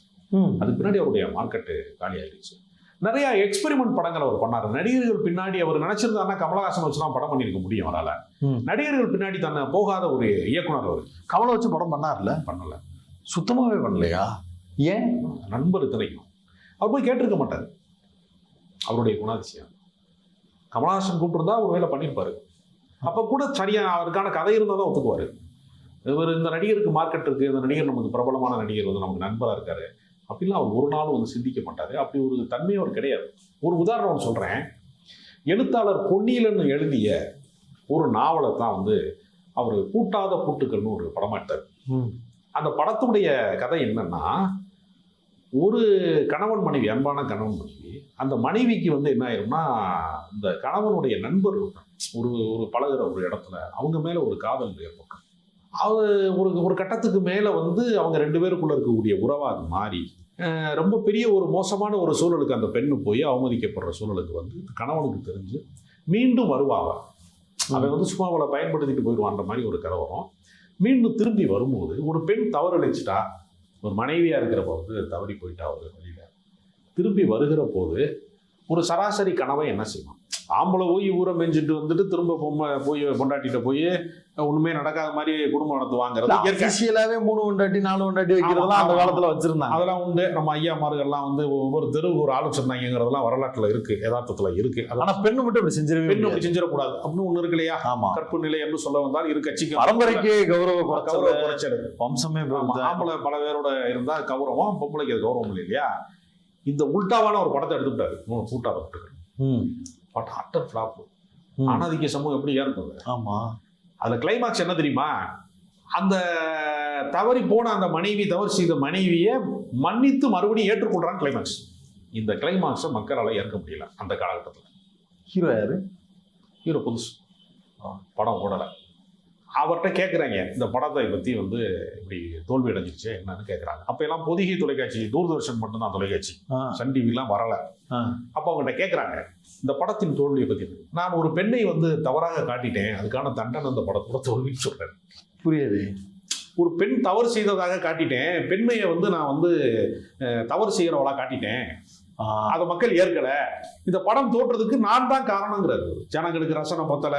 [SPEAKER 1] அதுக்கு பின்னாடி அவருடைய மார்க்கெட்டு காலி ஆயிடுச்சு நிறைய எக்ஸ்பெரிமெண்ட் படங்கள் அவர் பண்ணார். நடிகர்கள் பின்னாடி அவர் நினைச்சிருந்தாருன்னா கமலஹாசன் வச்சு தான் படம் பண்ணியிருக்க முடியும் அவரால். நடிகர்கள் பின்னாடி தன்னை போகாத ஒரு இயக்குனர் அவர்.
[SPEAKER 2] கமலை வச்சு படம் பண்ணார்ல?
[SPEAKER 1] பண்ணல.
[SPEAKER 2] சுத்தமாவே பண்ணலையா? ஏன்?
[SPEAKER 1] நண்பர் இத்தனைக்கும். அவர் போய் கேட்டிருக்க மாட்டார். அவருடைய குணாதிசயம். கமலஹாசன் கூப்பிட்டுருந்தா ஒரு வேலை பண்ணியிருப்பாரு அப்போ கூட சரியா அவருக்கான கதை இருந்தால் தான் ஒத்துக்குவார். இவர் இந்த நடிகருக்கு மார்க்கெட் இருக்குது இந்த நடிகர் நமக்கு பிரபலமான நடிகர் வந்து நமக்கு நண்பராக இருக்காரு. அப்படிலாம் அவர் ஒரு நாளும் வந்து சிந்திக்க மாட்டார். அப்படி ஒரு தன்மை அவர் கிடையாது. ஒரு உதாரணம் சொல்கிறேன் எழுத்தாளர் பொன்னியலன் எழுதிய ஒரு நாவலை தான் வந்து அவர் பூட்டாத பூட்டுக்கள்னு ஒரு படமா எடுத்தார். அந்த படத்துடைய கதை என்னன்னா ஒரு கணவன் மனைவி அன்பான கணவன் மனைவி அந்த மனைவிக்கு வந்து என்ன ஆயிரும்னா இந்த கணவனுடைய நண்பர். ஒரு ஒரு பழகுற ஒரு இடத்துல அவங்க மேலே ஒரு காதல் ஏற்படும் அது ஒரு ஒரு கட்டத்துக்கு மேலே வந்து அவங்க ரெண்டு பேருக்குள்ளே இருக்கக்கூடிய உறவாக அது மாறி ரொம்ப பெரிய ஒரு மோசமான ஒரு சூழலுக்கு அந்த பெண்ணு போய் அவமதிக்கப்படுற சூழலுக்கு வந்து கணவனுக்கு தெரிஞ்சு மீண்டும் வருவாங்க அவன் வந்து சும்மா அவளை பயன்படுத்திட்டு போயிடுவான்ற மாதிரி ஒரு கதை வரும். மீண்டும் திரும்பி வரும்போது ஒரு பெண் தவறளிச்சிட்டா ஒரு மனைவியாக இருக்கிறப்ப வந்து தவறி போயிட்டா ஒரு வழியில். திரும்பி வருகிற போது ஒரு சராசரி கணவன் என்ன செய்வான் ஆம்பளை போய் ஊரை மேய்ஞ்சிட்டு வந்துட்டு திரும்ப பொம்மை போய் பொண்டாட்டிட்ட போய் ஒண்ணுமே நடக்காத மாதிரி குடும்பம் நடத்துவாங்கிறது இயற்கை.
[SPEAKER 2] அபிஷியலாவே மூணு ஒண்டாட்டி நாலு ஒண்டாட்டி வைக்கிறதெல்லாம் அந்த காலத்துல வச்சிருந்தாங்க.
[SPEAKER 1] அதெல்லாம் உண்டு. நம்ம ஐயாமார்கள்லாம் வந்து ஒவ்வொரு தெருவுக்கு ஒரு ஆள் வச்சிருந்தாங்கிறதெல்லாம் வரலாற்றுல இருக்கு யதார்த்தத்துல இருக்கு.
[SPEAKER 2] ஆனா பெண்ணு மட்டும் இப்படி செஞ்சிடவே
[SPEAKER 1] பெண்
[SPEAKER 2] முடியாது.
[SPEAKER 1] அப்படி செஞ்சிடக்கூடாது. அப்படின்னு ஒண்ணு இருக்கு இல்லையா?
[SPEAKER 2] ஆமா.
[SPEAKER 1] கற்பு நிலை என்று சொல்ல வந்தால் இரு கட்சிக்கு
[SPEAKER 2] பரம்பரைக்கு கௌரவ
[SPEAKER 1] கௌரவ
[SPEAKER 2] குறைச்சல். வம்சமே.
[SPEAKER 1] ஆம்பளை பல பேரோட இருந்தா கௌரவம் பொம்பளைக்கு கௌரவம் இல்லை இல்லையா? இந்த உல்டாவான ஒரு படத்தை எடுத்துட்டாரு கூட்டாத விட்டுக்கு
[SPEAKER 2] ம்,
[SPEAKER 1] பட் அட்டர் ஃபிளாப்
[SPEAKER 2] ம்.
[SPEAKER 1] ஆனாதிக்க சமூகம் எப்படி ஏற்படுது
[SPEAKER 2] ஆமா.
[SPEAKER 1] அதுல கிளைமாக்ஸ் என்ன தெரியுமா? அந்த தவறி போன அந்த மனைவி தவறு செய்த மனைவியை மன்னித்து மறுபடியும் ஏற்றுக்கொள்றான் கிளைமாக்ஸ் இந்த கிளைமாக்ஸை மக்களால் ஏற்க முடியல அந்த காலகட்டத்தில்.
[SPEAKER 2] ஹீரோ யாரு?
[SPEAKER 1] ஹீரோ புதுசு. படம் ஓடலை. அவர்கிட்ட கேட்குறாங்க இந்த படத்தை பற்றி வந்து இப்படி தோல்வி அடைஞ்சிருச்சு என்னன்னு கேட்குறாங்க அப்போ எல்லாம் பொதிகை தொலைக்காட்சி தூர்தர்ஷன் மட்டும்தான் தொலைக்காட்சி. சன் டிவிலாம் வரல. அப்போ அவங்கள்ட்ட கேட்குறாங்க இந்த படத்தின் தோல்வியை பற்றி நான் ஒரு பெண்ணை வந்து தவறாக காட்டிட்டேன். அதுக்கான தண்டனை அந்த படத்தோட தோல்வின்னு சொல்றேன்.
[SPEAKER 2] புரியுது.
[SPEAKER 1] ஒரு பெண் தவறு செய்ததாக காட்டிட்டேன். பெண்மையை வந்து நான் வந்து தவறு செய்கிறவளா காட்டிட்டேன். அதை மக்கள் ஏற்கல. இந்த படம் தோற்றதுக்கு நான் தான் காரணங்கிறாரு. ஜனங்களுக்கு ரசனை பத்தல.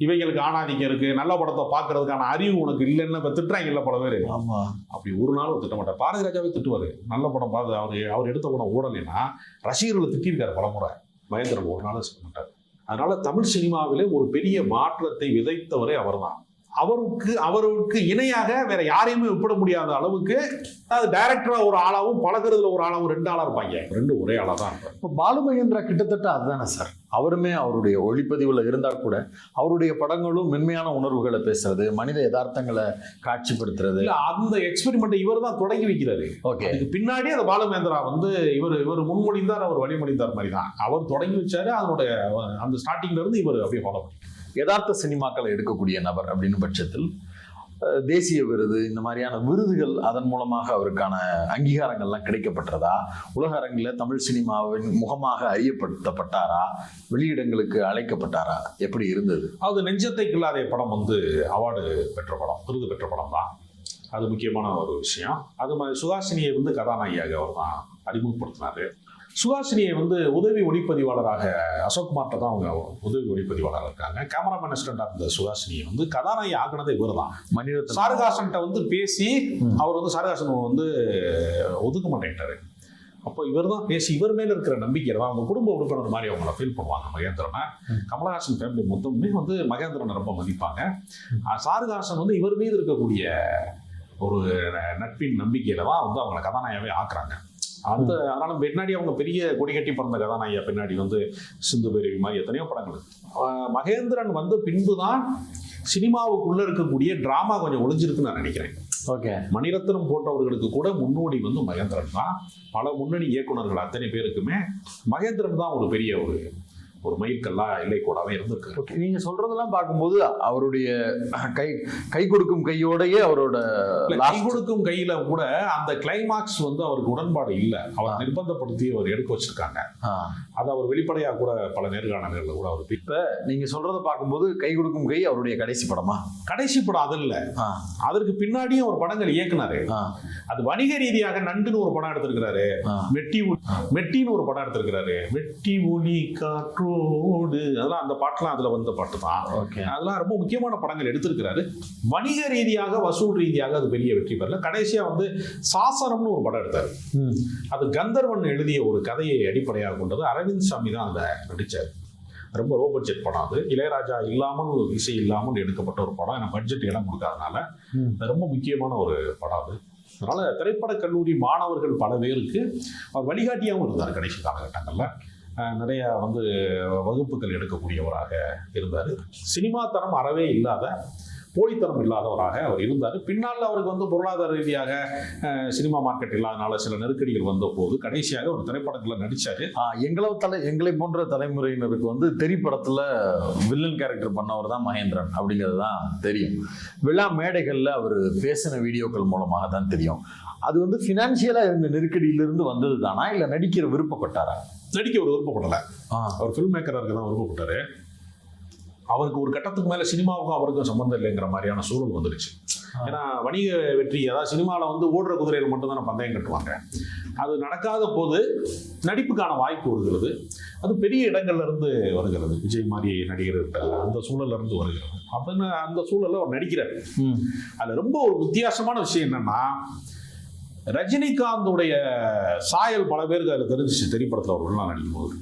[SPEAKER 1] இவங்களுக்கு ஆணாதிக்கம் இருக்கு நல்ல படத்தை பார்க்கறதுக்கான அறிவு உனக்கு இல்லைன்னு இப்போ திட்டுறாங்கல்ல பல பேர்.
[SPEAKER 2] ஆமா.
[SPEAKER 1] அப்படி ஒரு நாளும் திட்ட மாட்டார் பாரதி ராஜாவே திட்டுவார். நல்ல படம் பார்த்து அவர் அவர் எடுத்த படம் ஓடலைன்னா ரசிகர்களை திட்டிருக்காரு பலமுறை மகேந்திரன் ஒரு நாளும் செய்ய மாட்டார் அதனால தமிழ் சினிமாவிலே ஒரு பெரிய மாற்றத்தை விதைத்தவரே அவர்தான். அவருக்கு அவருக்கு இணையாக வேற யாரையுமே ஒப்பிட முடியாத அளவுக்கு அதாவது டைரக்டரா ஒரு ஆளாவும் பழகுறதுல ஒரு ஆளாவும் ரெண்டு ஆளா இருப்பாங்க. ரெண்டு ஒரே ஆளா தான் இருப்பாங்க.
[SPEAKER 2] இப்போ பாலு மகேந்திரா கிட்டத்தட்ட அதுதானே சார் அவருமே அவருடைய ஒளிப்பதிவுல இருந்தா கூட அவருடைய படங்களும் மென்மையான உணர்வுகளை பேசுறது மனித யதார்த்தங்களை காட்சிப்படுத்துறது.
[SPEAKER 1] இல்ல அந்த எக்ஸ்பெரிமெண்ட் இவர் தான் தொடங்கி வைக்கிறாரு.
[SPEAKER 2] ஓகே.
[SPEAKER 1] அதுக்கு பின்னாடி அந்த பாலுமேந்திரா வந்து இவர் இவர் முன்மொழிந்தார் அவர் வழிமொழிந்தார் மாதிரி தான். அவர் தொடங்கி வச்சாரு அதனுடைய அந்த ஸ்டார்டிங்ல இருந்து இவர் அப்படியே ஃபாலோ பண்ணி
[SPEAKER 2] யதார்த்த சினிமாக்களை எடுக்கக்கூடிய நபர் அப்படின்னு பட்சத்தில் தேசிய விருது இந்த மாதிரியான விருதுகள் அதன் மூலமாக அவருக்கான அங்கீகாரங்கள்லாம் கிடைக்கப்பட்டதா? உலக அரங்கில் தமிழ் சினிமாவின் முகமாக அறியப்படுத்தப்பட்டாரா வெளியிடங்களுக்கு அழைக்கப்பட்டாரா? எப்படி இருந்தது?
[SPEAKER 1] அது நெஞ்சத்தை கில்லாதே படம் வந்து அவார்டு பெற்ற படம் விருது பெற்ற படம் தான். அது முக்கியமான ஒரு விஷயம். அது மாதிரி சுஹாசினியை வந்து கதாநாயகியாக அவர் தான் அறிமுகப்படுத்தினாரு. சுஹாசினியை வந்து உதவி ஒளிப்பதிவாளராக அசோக்குமார்ட்ட தான் அவங்க உதவி ஒளிப்பதிவாளர் இருக்காங்க. கேமராமேன் அசிஸ்டண்டாக இருந்த சுஹாசினியை வந்து கதாநாயகி ஆக்குனதே இவர் தான்
[SPEAKER 2] மணிரத்னம்.
[SPEAKER 1] சாருகாசன்ட்ட வந்து பேசி. அவர் வந்து சாருகாசன் வந்து ஒதுக்க மாட்டேன்ட்டாரு. அப்போ இவர் தான் பேசி இவர் மேல இருக்கிற நம்பிக்கை தான் அவங்க குடும்ப உறுப்பினர் மாதிரி அவங்கள ஃபீல் பண்ணுவாங்க மகேந்திரனை. கமலஹாசன் ஃபேமிலி மொத்தமே வந்து மகேந்திரனை ரொம்ப மதிப்பாங்க. அஹ் சாருகாசன் வந்து இவர் மீது இருக்கக்கூடிய ஒரு நட்பின் நம்பிக்கையில தான் வந்து அவங்கள கதாநாயகவே ஆக்குறாங்க. அந்த அதனால பின்னாடி அவங்க பெரிய கொடி கட்டி பிறந்த கதாநாயகா பின்னாடி வந்து சிந்து பேரவி மாதிரி எத்தனையோ படங்கள். மகேந்திரன் வந்த பின்பு தான் சினிமாவுக்குள்ள இருக்கக்கூடிய டிராமா கொஞ்சம் ஒளிஞ்சிருக்குன்னு நான் நினைக்கிறேன்.
[SPEAKER 2] ஓகே.
[SPEAKER 1] மணிரத்னம் போன்றவர்களுக்கு கூட முன்னோடி வந்து மகேந்திரன் தான். பல முன்னணி இயக்குனர்கள் அத்தனை பேருக்குமே மகேந்திரன் தான் ஒரு பெரிய ஒரு ஒரு மைல்கல்லா இல்லை கூடாவே இருந்திருக்கு
[SPEAKER 2] ஓகே நீங்க சொல்றதெல்லாம் பார்க்கும்போது அவருடைய கை கை கொடுக்கும் கையோடயே அவரோட
[SPEAKER 1] கை கொடுக்கும் கையில கூட அந்த கிளைமாக்ஸ் வந்து அவருக்கு உடன்பாடு இல்லை. அவர் நிர்பந்தப்படுத்தி அவர் எடுக்க வச்சிருக்காங்க. அதை அவர் வெளிப்படையா கூட பல நேர்காணல்கள்ல கூட அவர் பி-
[SPEAKER 2] நீங்க சொல்றத பார்க்கும்போது கை கொடுக்கும் கை அவருடைய கடைசி படமா?
[SPEAKER 1] கடைசி படம் அது இல்ல. அதற்கு பின்னாடியும் ஒரு படங்கள் இயக்குனாரு. அது வணிக ரீதியாக நண்டுன்னு ஒரு படம் எடுத்திருக்கிறாரு. மெட்டி மெட்டின்னு ஒரு படம் எடுத்திருக்கிறாரு. மெட்டி ஒளி காற்றோடு அதெல்லாம் அந்த பாட்டுலாம் அதுல வந்த பாட்டு தான்
[SPEAKER 2] ஓகே.
[SPEAKER 1] அதெல்லாம் ரொம்ப முக்கியமான படங்கள் எடுத்திருக்கிறாரு. வணிக ரீதியாக வசூல் ரீதியாக அது பெரிய வெற்றி பெறல. கடைசியா வந்து சாசனம்னு ஒரு படம் எடுத்தாரு. அது கந்தர்வன் எழுதிய ஒரு கதையை அடிப்படையாக கொண்டது. அரவிந்த் சாமி தான் அந்த நடிச்சார். ரொம்ப லோ பட்ஜெட் படம் அது. இளையராஜா இல்லாமல் ஒரு இசை இல்லாமல் எடுக்கப்பட்ட ஒரு படம். ஏன்னா பட்ஜெட் இடம் கொடுக்காதனால. அது ரொம்ப முக்கியமான ஒரு படம் அது. அதனால திரைப்படக் கல்லூரி மாணவர்கள் பல பேருக்கு வழிகாட்டியாகவும் இருந்தார் கடைசி காலகட்டங்களில். நிறையா வந்து வகுப்புகள் எடுக்கக்கூடியவராக இருந்தார். சினிமா தரம் அறவே இல்லாத போலித்தனம் இல்லாதவராக அவர் இருந்தார். பின்னால் அவருக்கு வந்து பொருளாதார ரீதியாக சினிமா மார்க்கெட் இல்லாதனால சில நெருக்கடிகள் வந்த போது கடைசியாக ஒரு திரைப்படத்தில்
[SPEAKER 2] நடித்தார் எங்களை தலை எங்களை போன்ற தலைமுறையினருக்கு வந்து திரைப்படத்தில் வில்லன் கேரக்டர் பண்ணவர் தான் மகேந்திரன் அப்படிங்கிறது தான் தெரியும். விழா மேடைகளில் அவர் பேசின வீடியோக்கள் மூலமாக தான் தெரியும். அது வந்து ஃபினான்ஷியலாக இருந்த நெருக்கடியிலிருந்து வந்தது தானா இல்லை நடிக்கிற விருப்பப்பட்டாரா?
[SPEAKER 1] நடிக்க ஒரு விருப்பப்படலை அவர் ஃபில்ம் மேக்கராக இருக்க தான் விருப்பப்பட்டாரு அவருக்கு ஒரு கட்டத்துக்கு மேலே சினிமாவுக்கும் அவருக்கும் சம்மந்தம் இல்லைங்கிற மாதிரியான சூழல் வந்துடுச்சு. ஏன்னா வணிக வெற்றி அதாவது சினிமாவில் வந்து ஓடுற குதிரைகள் மட்டும் தானே பந்தயம் கட்டுவாங்க. அது நடக்காத போது நடிப்புக்கான வாய்ப்பு வருகிறது. அது பெரிய இடங்கள்ல இருந்து வருகிறது. விஜய் மாதிரி நடிகர்கிட்ட அந்த சூழல்ல இருந்து வருகிறது. அப்படின்னு அந்த சூழல்ல அவர் நடிக்கிறார். அதுல ரொம்ப ஒரு வித்தியாசமான விஷயம் என்னன்னா ரஜினிகாந்துடைய சாயல் பல பேருக்கு அதில் தெரிஞ்சிச்சு திரைப்படத்தில் அவர்கள்லாம் நடிக்கும்போது.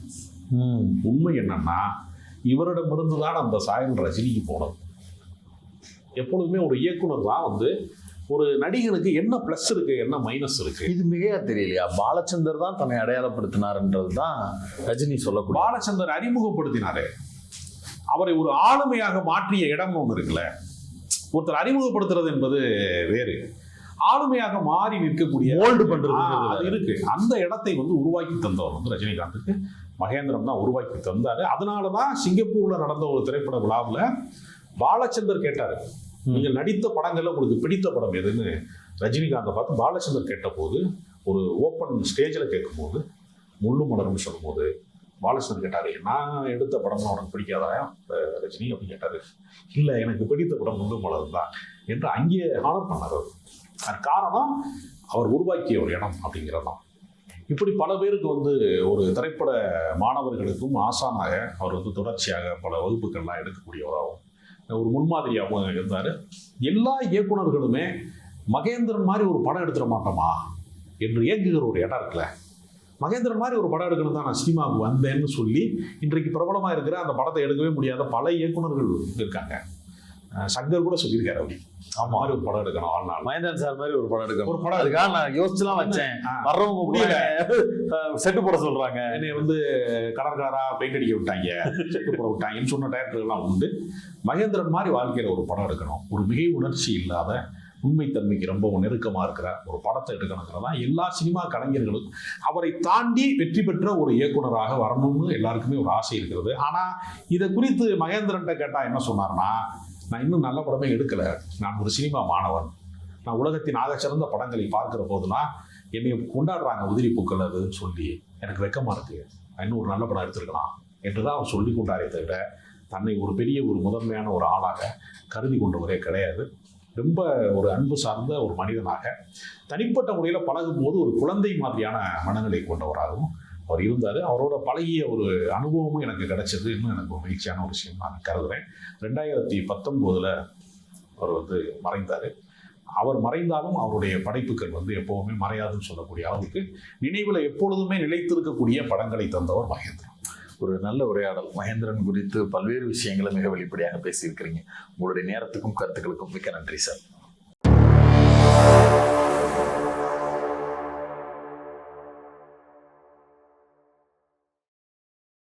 [SPEAKER 1] உண்மை என்னன்னா இவரிடமிருந்து தான் அந்த சாயல் ரஜினிக்கு போனது. எப்பொழுதுமே ஒரு இயக்குனர் தான் வந்து ஒரு நடிகனுக்கு என்ன ப்ளஸ் இருக்கு என்ன மைனஸ் இருக்கு?
[SPEAKER 2] இது மிகையா தெரியலையா? பாலச்சந்தர் தான் தன்னை அடையாளப்படுத்தினார்ன்றது தான் ரஜினி சொல்லக்கூடிய.
[SPEAKER 1] பாலச்சந்தர் அறிமுகப்படுத்தினாரு. அவரை ஒரு ஆளுமையாக மாற்றிய இடம் ஒன்று இருக்குல்ல. ஒருத்தர் அறிமுகப்படுத்துறது என்பது வேறு. ஆளுமையாக மாறி நிற்கக்கூடிய
[SPEAKER 2] மோல்டு
[SPEAKER 1] ஆ,
[SPEAKER 2] பண்றது
[SPEAKER 1] அது இருக்கு. அந்த இடத்தை வந்து உருவாக்கி தந்தவர் வந்து ரஜினிகாந்துக்கு மகேந்திரன் தான் உருவாக்கி தந்தாரு. அதனால தான் சிங்கப்பூர்ல நடந்த ஒரு திரைப்பட விழாவில் பாலச்சந்தர் கேட்டாரு. நீங்கள் நடித்த படங்கள்ல உங்களுக்கு பிடித்த படம் எதுன்னு? ரஜினிகாந்தை பார்த்து பாலச்சந்தர் கேட்டபோது ஒரு ஓப்பன் ஸ்டேஜில் கேட்கும்போது முள்ளு மலர்னு சொல்லும்போது பாலச்சந்தர் கேட்டாரு நான் எடுத்த படம்லாம் உனக்கு பிடிக்காதா? ரஜினி அப்படின்னு கேட்டாரு. இல்லை எனக்கு பிடித்த படம் முள்ளு மலர் தான் என்று அங்கேயே ஆனர் பண்ணார் அவர். அது காரணம் அவர் உருவாக்கிய ஒரு இடம் அப்படிங்கிறது தான் இப்படி பல பேருக்கு வந்து ஒரு திரைப்பட மாணவர்களுக்கும் ஆசானாக அவர் வந்து தொடர்ச்சியாக பல வகுப்புகள்லாம் எடுக்கக்கூடியவராகவும் ஒரு முன்மாதிரியாகவும் இருந்தார். எல்லா இயக்குனர்களுமே மகேந்திரன் மாதிரி ஒரு படம் எடுத்துட மாட்டோமா என்று இயங்குகிற ஒரு இடம் இருக்குல்ல. மகேந்திரன் மாதிரி ஒரு படம் எடுக்கணும் தான் நான் சினிமாவுக்கு வந்தேன்னு சொல்லி இன்றைக்கு பிரபலமாக இருக்கிற அந்த படத்தை எடுக்கவே முடியாத பல இயக்குனர்கள் இருக்காங்க. சங்கர் கூட சொல்லியிருக்காரு அப்படி ஆமா. ஒரு படம் எடுக்கணும் வாழ்நாள்
[SPEAKER 2] மகேந்திரன் சார் மாதிரி ஒரு படம் எடுக்கணும்.
[SPEAKER 1] ஒரு படம்
[SPEAKER 2] அதுக்காக நான் யோசிச்சுலாம் வச்சேன். வர்றவங்க
[SPEAKER 1] முடியல.
[SPEAKER 2] செட்டு போட சொல்றாங்க.
[SPEAKER 1] என்னை வந்து கலர் கலரா பெயிண்ட் அடிக்க விட்டாங்க. செட்டு போட விட்டாங்கன்னு சொன்ன டேரக்டர்லாம் உண்டு. மகேந்திரன் மாதிரி வாழ்க்கையில ஒரு படம் எடுக்கணும். ஒரு மிகை உணர்ச்சி இல்லாத உண்மைத்தன்மைக்கு ரொம்ப நெருக்கமா இருக்கிற ஒரு படத்தை எடுக்கணுங்கிறதா எல்லா சினிமா கலைஞர்களும் அவரை தாண்டி வெற்றி பெற்ற ஒரு இயக்குனராக வரணும்னு எல்லாருக்குமே ஒரு ஆசை இருக்கிறது. ஆனா இதை குறித்து மகேந்திரன்ட்ட கேட்டா என்ன சொன்னார்னா நான் இன்னும் நல்ல படமே எடுக்கலை. நான் ஒரு சினிமா மாணவன். நான் உலகத்தின் ஆகச்சிறந்த படங்களை பார்க்குற போதுலாம் என்னை கொண்டாடுறாங்க உதிரி பூக்கள் அதுன்னு சொல்லி. எனக்கு வெக்கமாக இருக்குது இன்னும் ஒரு நல்ல படம் எடுத்திருக்கலாம் என்று தான் அவர் சொல்லி கொண்டாரே தவிர தன்னை ஒரு பெரிய ஒரு முதன்மையான ஒரு ஆளாக கருதி கொண்டவரே கிடையாது. ரொம்ப ஒரு அன்பு சார்ந்த ஒரு மனிதனாக தனிப்பட்ட முறையில் பழகும் போது ஒரு குழந்தை மாதிரியான மனநிலை கொண்டவராகவும் அவர் இருந்தார். அவரோட பழகிய ஒரு அனுபவமும் எனக்கு கிடைச்சது. இன்னும் எனக்கு மகிழ்ச்சியான ஒரு விஷயம் நான் கருதுறேன். ரெண்டாயிரத்தி பத்தொம்போதில் அவர் வந்து மறைந்தார். அவர் மறைந்தாலும் அவருடைய படைப்புகள் வந்து எப்போவுமே மறையாதுன்னு சொல்லக்கூடிய அளவுக்கு நினைவில் எப்பொழுதுமே நிலைத்திருக்கக்கூடிய படங்களை தந்தவர் மகேந்திரன்.
[SPEAKER 2] ஒரு நல்ல உரையாடல். மகேந்திரன் குறித்து பல்வேறு விஷயங்களை மிக வெளிப்படையாக பேசியிருக்கிறீங்க. உங்களுடைய நேரத்துக்கும் கருத்துக்களுக்கும் மிக்க நன்றி சார்.